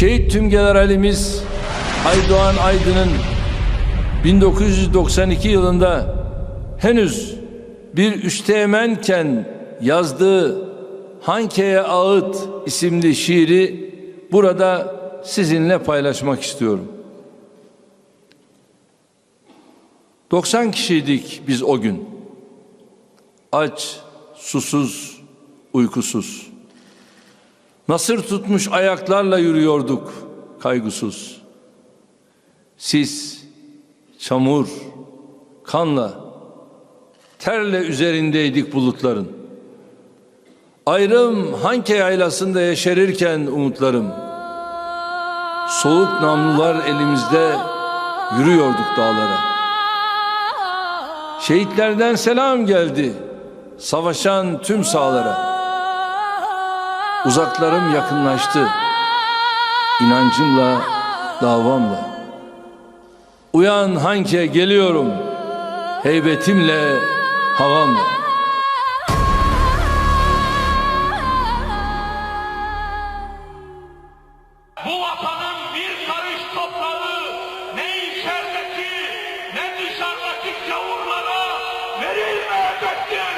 Şehit tümgeneralimiz Aydoğan Aydın'ın 1992 yılında henüz bir üsteğmenken yazdığı Hankeye Ağıt isimli şiiri burada sizinle paylaşmak istiyorum. 90 kişiydik biz o gün. Aç, susuz, uykusuz. Nasır tutmuş ayaklarla yürüyorduk kaygısız. Sis, çamur, kanla, terle üzerindeydik bulutların. Ayrım Hanke yaylasında yeşerirken umutlarım. Soğuk namlular elimizde yürüyorduk dağlara. Şehitlerden selam geldi savaşan tüm sağlara. Uzaklarım yakınlaştı inancımla, davamla. Uyan Hanke geliyorum heybetimle, havamla. Bu vatanın bir karış toprağı ne içerideki ne dışarıdaki gavurlara verilmeyecektir.